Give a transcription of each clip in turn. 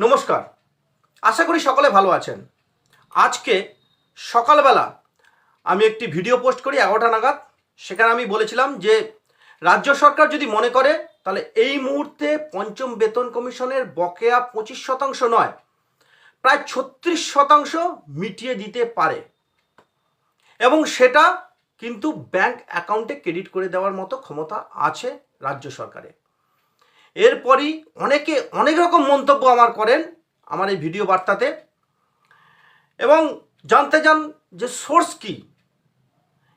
নমস্কার। আশা করি সকলে ভালো আছেন। আজকে সকালবেলা আমি একটি ভিডিও পোস্ট করি এগারোটা নাগাদ। সেখানে আমি বলেছিলাম যে, রাজ্য সরকার যদি মনে করে, তাহলে এই মুহূর্তে পঞ্চম বেতন কমিশনের বকেয়া পঁচিশ শতাংশ নয়, প্রায় ছত্রিশ শতাংশ মিটিয়ে দিতে পারে। এবং সেটা কিন্তু ব্যাংক অ্যাকাউন্টে ক্রেডিট করে দেওয়ার মতো ক্ষমতা আছে রাজ্য সরকারের। এরপরই অনেকে অনেক রকম মন্তব্য আমার করেন আমার এই ভিডিও বার্তাতে। এবং জানতে চান যে সোর্স কি?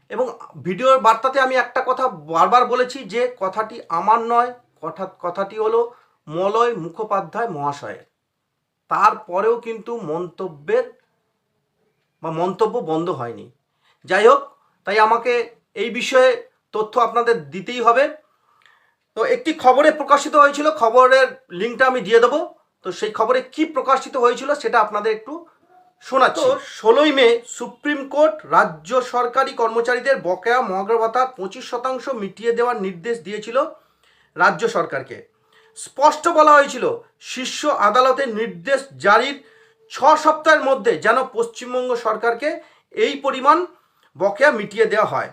এবং ভিডিওর বার্তাতে আমি একটা কথা বারবার বলেছি যে কথাটি আমার নয়, কথা, কথাটি হলো মলয় মুখোপাধ্যায় মহাশয়ের। তারপরেও কিন্তু মন্তব্যের বা মন্তব্য বন্ধ হয়নি। যাই হোক, তাই আমাকে এই বিষয়ে তথ্য আপনাদের দিতেই হবে। তো একটি খবরে প্রকাশিত হয়েছিল, খবরের লিঙ্কটা আমি দিয়ে দেবো। তো সেই খবরে কি প্রকাশিত হয়েছিল সেটা আপনাদের একটু শোনাচ্ছি। ষোলোই মে সুপ্রিম কোর্ট রাজ্য সরকারি কর্মচারীদের বকেয়া মহার্ঘ ভাতা পঁচিশ শতাংশ মিটিয়ে দেওয়ার নির্দেশ দিয়েছিল রাজ্য সরকারকে। স্পষ্ট বলা হয়েছিল, শীর্ষ আদালতের নির্দেশ জারির ছ সপ্তাহের মধ্যে যেন পশ্চিমবঙ্গ সরকারকে এই পরিমাণ বকেয়া মিটিয়ে দেওয়া হয়।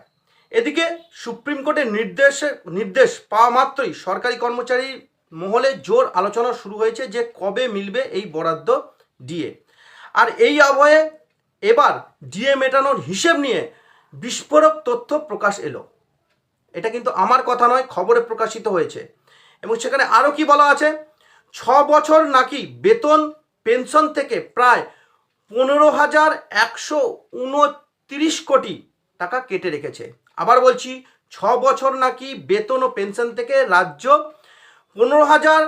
এদিকে সুপ্রিম কোর্টের নির্দেশে, নির্দেশ পাওয়া মাত্রই সরকারি কর্মচারী মহলে জোর আলোচনা শুরু হয়েছে যে কবে মিলবে এই বরাদ্দ ডিএ। আর এই আবহে এবার ডিএ মেটানোর হিসেব নিয়ে বিস্ফোরক তথ্য প্রকাশ এলো। এটা কিন্তু আমার কথা নয়, খবরে প্রকাশিত হয়েছে। এবং সেখানে আরও কি বলা আছে? ছ বছর নাকি বেতন, পেনশন থেকে প্রায় পনেরো হাজার একশো উনত্রিশ কোটি টাকা কেটে রেখেছে। আবার বলছি, ছ বছর নাকি বেতন ও পেনশন থেকে রাজ্য পনেরো হাজার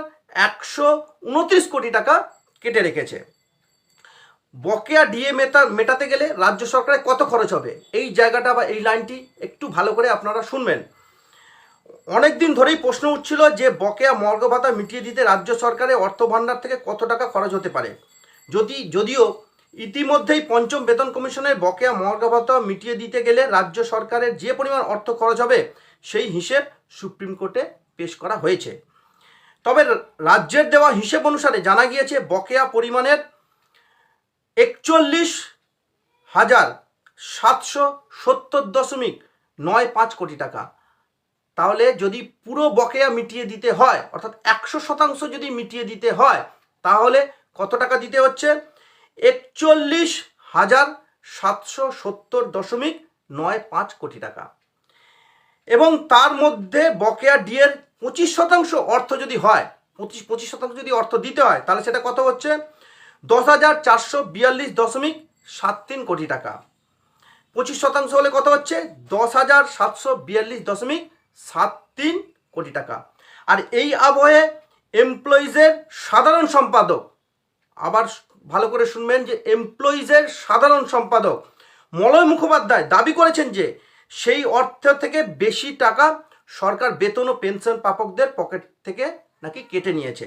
একশো উনত্রিশ কোটি টাকা কেটে রেখেছে। বকেয়া ডিএ মেটা, মেটাতে গেলে রাজ্য সরকারের কত খরচ হবে? এই জায়গাটা বা এই লাইনটি একটু ভালো করে আপনারা শুনবেন। অনেক দিন ধরেই প্রশ্ন উঠছিল যে বকেয়া মর্গ ভাতা মিটিয়ে দিতে রাজ্য সরকারের অর্থ ভাণ্ডার থেকে কত টাকা খরচ হতে পারে? যদি, যদিও ইতিমধ্যেই পঞ্চম বেতন কমিশনের বকেয়া মর্গ ভাতা মিটিয়ে দিতে গেলে রাজ্য সরকারের যে পরিমাণ অর্থ খরচ হবে, সেই হিসেব সুপ্রিম কোর্টে পেশ করা হয়েছে। তবে রাজ্যের দেওয়া হিসেব অনুসারে জানা গিয়েছে, বকেয়া পরিমাণের একচল্লিশ হাজার সাতশো সত্তর দশমিক নয় পাঁচ কোটি টাকা। তাহলে যদি পুরো বকেয়া মিটিয়ে দিতে হয়, অর্থাৎ একশো শতাংশ যদি মিটিয়ে দিতে হয়, তাহলে কত টাকা দিতে হচ্ছে? একচল্লিশ হাজার সাতশো সত্তর দশমিক নয় পাঁচ কোটি টাকা। এবং তার মধ্যে বকেয়া ডিএর পঁচিশ শতাংশ অর্থ যদি হয়, পঁচিশ পঁচিশ শতাংশ যদি অর্থ দিতে হয়, তাহলে সেটা কত হচ্ছে? দশ হাজার চারশো বিয়াল্লিশ দশমিক সাত তিন কোটি টাকা। পঁচিশ শতাংশ হলে কত হচ্ছে? দশ হাজার সাতশো বিয়াল্লিশ দশমিক সাত তিন কোটি টাকা। আর এই আবহে এমপ্লয়িজের সাধারণ সম্পাদক, আবার ভালো করে শুনবেন যে এমপ্লয়িজের সাধারণ সম্পাদক মলয় মুখোপাধ্যায় দাবি করেছেন যে সেই অর্থ থেকে বেশি টাকা সরকার বেতন ও পেনশন প্রাপকদের পকেট থেকে নাকি কেটে নিয়েছে।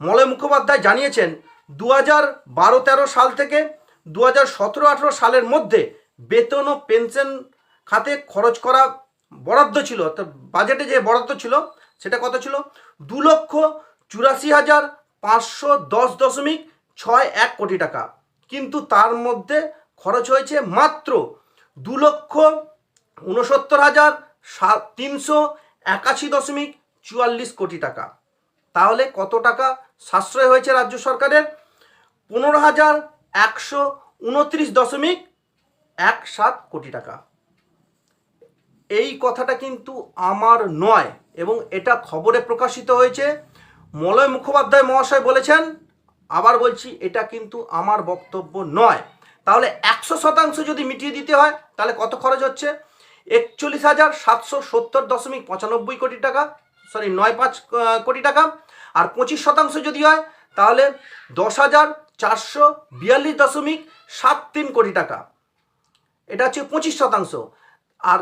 মলয় মুখোপাধ্যায় জানিয়েছেন দু হাজার বারো তেরো সাল থেকে দু হাজার সতেরো আঠেরো সালের মধ্যে বেতন ও পেনশন খাতে খরচ করা বরাদ্দ ছিল, অর্থাৎ বাজেটে যে বরাদ্দ ছিল সেটা কত ছিল? দু লক্ষ চুরাশি হাজার পাঁচশো দশ দশমিক ছয় এক কোটি টাকা। কিন্তু তার মধ্যে খরচ হয়েছে মাত্র দু লক্ষ উনসত্তর হাজার সাত, তিনশো একাশি দশমিক চুয়াল্লিশ কোটি টাকা। তাহলে কত টাকা সাশ্রয় হয়েছে রাজ্য সরকারের? পনেরো হাজার একশো উনত্রিশ দশমিক এক সাত কোটি টাকা। এই কথাটা কিন্তু আমার নয়, এবং এটা খবরে প্রকাশিত হয়েছে। মলয় মুখোপাধ্যায় মহাশয় বলেছেন আবার বলছি, এটা কিন্তু আমার বক্তব্য নয়। তাহলে একশো শতাংশ যদি মিটিয়ে দিতে হয়, তাহলে কত খরচ হচ্ছে? একচল্লিশ হাজার সাতশো সত্তর দশমিক পঁচানব্বই কোটি টাকা সরি নয় পাঁচ কোটি টাকা। আর পঁচিশ শতাংশ যদি হয়, তাহলে দশ হাজার চারশো বিয়াল্লিশ দশমিক সাত তিন কোটি টাকা। এটা হচ্ছে পঁচিশ শতাংশ। আর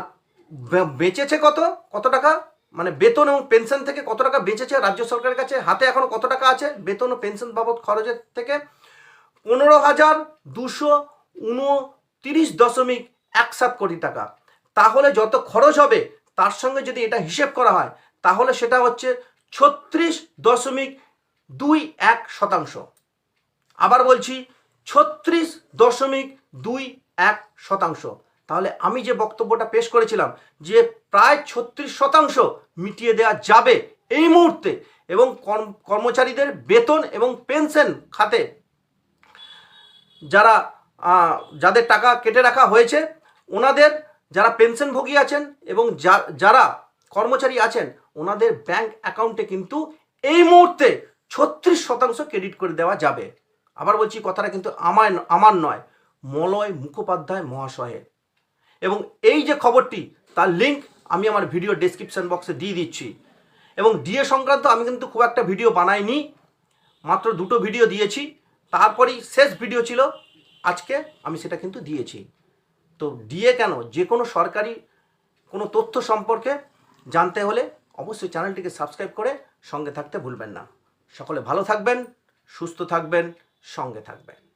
বেঁচেছে কত? কত টাকা? মানে বেতন এবং পেনশন থেকে কত টাকা বেঁচেছে রাজ্য সরকারের কাছে? হাতে এখনও কত টাকা আছে? বেতন ও পেনশন বাবদ খরচের থেকে পনেরো হাজার দুশো উনতিরিশ দশমিক এক সাত কোটি টাকা। তাহলে যত খরচ হবে, তার সঙ্গে যদি এটা হিসেব করা হয়, তাহলে সেটা হচ্ছে ছত্রিশ দশমিক দুই এক শতাংশ। আবার বলছি, ছত্রিশ দশমিক দুই এক শতাংশ। তাহলে আমি যে বক্তব্যটা পেশ করেছিলাম যে প্রায় ছত্রিশ শতাংশ মিটিয়ে দেওয়া যাবে এই মুহূর্তে এবং কর্ম- কর্মচারীদের বেতন এবং পেনশন খাতে যারা যাদের টাকা কেটে রাখা হয়েছে, ওনাদের যারা পেনশনভোগী আছেন এবং যারা কর্মচারী আছেন, ওনাদের ব্যাংক অ্যাকাউন্টে কিন্তু এই মুহূর্তে ছত্রিশ শতাংশ ক্রেডিট করে দেওয়া যাবে। আবার বলছি, কথাটা কিন্তু আমার আমার নয়, মলয় মুখোপাধ্যায় মহাশয়ের। এবং এই যে খবরটি, তার লিঙ্ক আমি আমার ভিডিও ডেসক্রিপশন বক্সে দিয়ে দিচ্ছি। এবং ডিএ সংক্রান্ত আমি কিন্তু খুব একটা ভিডিও বানাইনি, মাত্র দুটো ভিডিও দিয়েছি। তারপরেই শেষ ভিডিও ছিল, আজকে আমি সেটা কিন্তু দিয়েছি। তো ডিএ কেন? যে কোনো সরকারি কোনো তথ্য সম্পর্কে জানতে হলে অবশ্যই চ্যানেলটিকে সাবস্ক্রাইব করে সঙ্গে থাকতে ভুলবেন না। সকলে ভালো থাকবেন, সুস্থ থাকবেন, সঙ্গে থাকবেন।